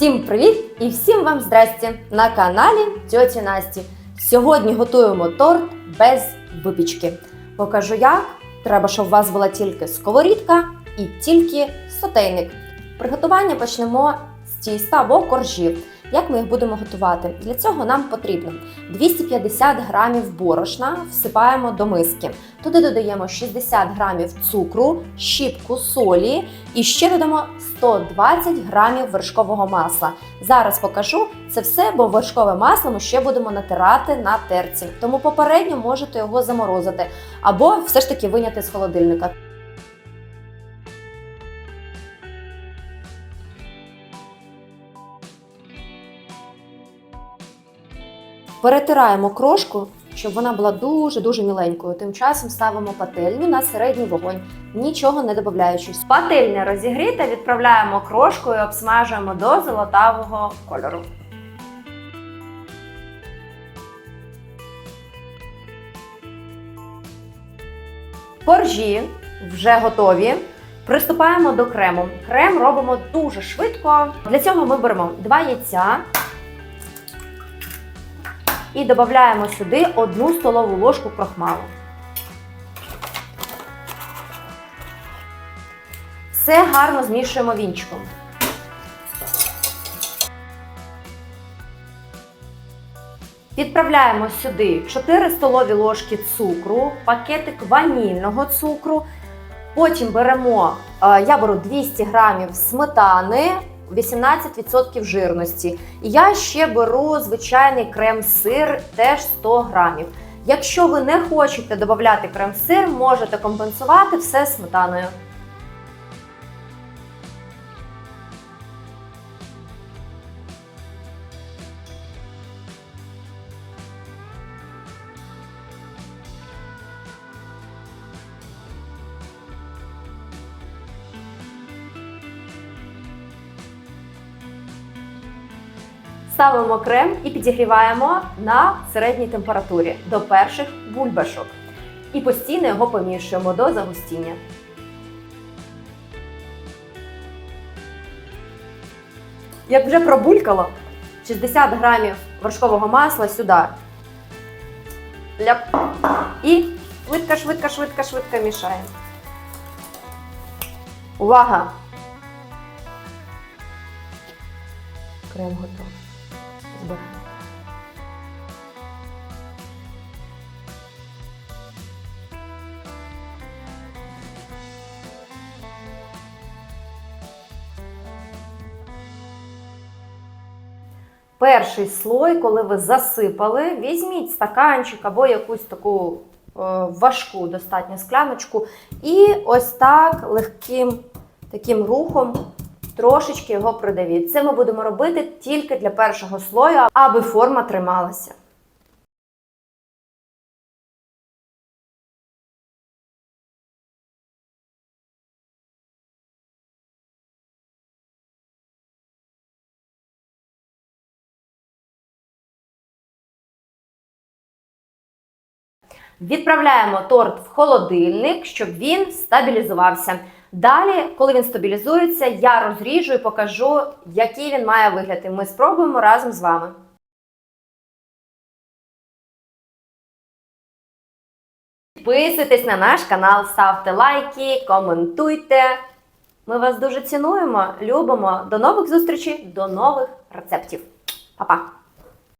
Всім привіт і всім вам здрасте на каналі Тьоті Насті. Сьогодні готуємо торт без випічки. Покажу як. Треба, щоб у вас була тільки сковорідка і тільки сотейник. Приготування почнемо з тіста або коржів. Як ми їх будемо готувати? Для цього нам потрібно 250 грамів борошна всипаємо до миски. Туди додаємо 60 грамів цукру, щіпку солі і ще додамо 120 грамів вершкового масла. Зараз покажу це все, бо вершкове масло ми ще будемо натирати на терці. Тому попередньо можете його заморозити або все ж таки виняти з холодильника. Перетираємо крошку, щоб вона була дуже-дуже міленькою. Тим часом ставимо пательню на середній вогонь, нічого не додаючи. Пательня розігріта, відправляємо крошку і обсмажуємо до золотавого кольору. Коржі вже готові. Приступаємо до крему. Крем робимо дуже швидко. Для цього ми беремо 2 яйця і додаємо сюди 1 столову ложку крохмалу. Все гарно змішуємо вінчиком. Відправляємо сюди 4 столові ложки цукру, пакетик ванільного цукру. Потім беремо, е, я беру 200 грамів сметани, 18% жирності. Я ще беру звичайний крем-сир, теж 100 грамів. Якщо ви не хочете додати крем-сир, можете компенсувати все сметаною. Ставимо крем і підігріваємо на середній температурі до перших бульбашок. І постійно його помішуємо до загустіння. Як вже пробулькало, 60 грамів вершкового масла сюди. Ляп. І швидко, швидко, швидко, швидко мішаємо. Увага! Крем готовий. Перший слой, коли ви засипали, візьміть стаканчик або якусь таку е, важку достатньо скляночку, і ось так легким таким рухом трошечки його придавіть. Це ми будемо робити тільки для першого слою, аби форма трималася. Відправляємо торт в холодильник, щоб він стабілізувався. Далі, коли він стабілізується, я розріжу і покажу, який він має вигляд. І Ми спробуємо разом з вами. Підписуйтесь на наш канал, ставте лайки, коментуйте. Ми вас дуже цінуємо, любимо. До нових зустрічей, до нових рецептів. Па-па!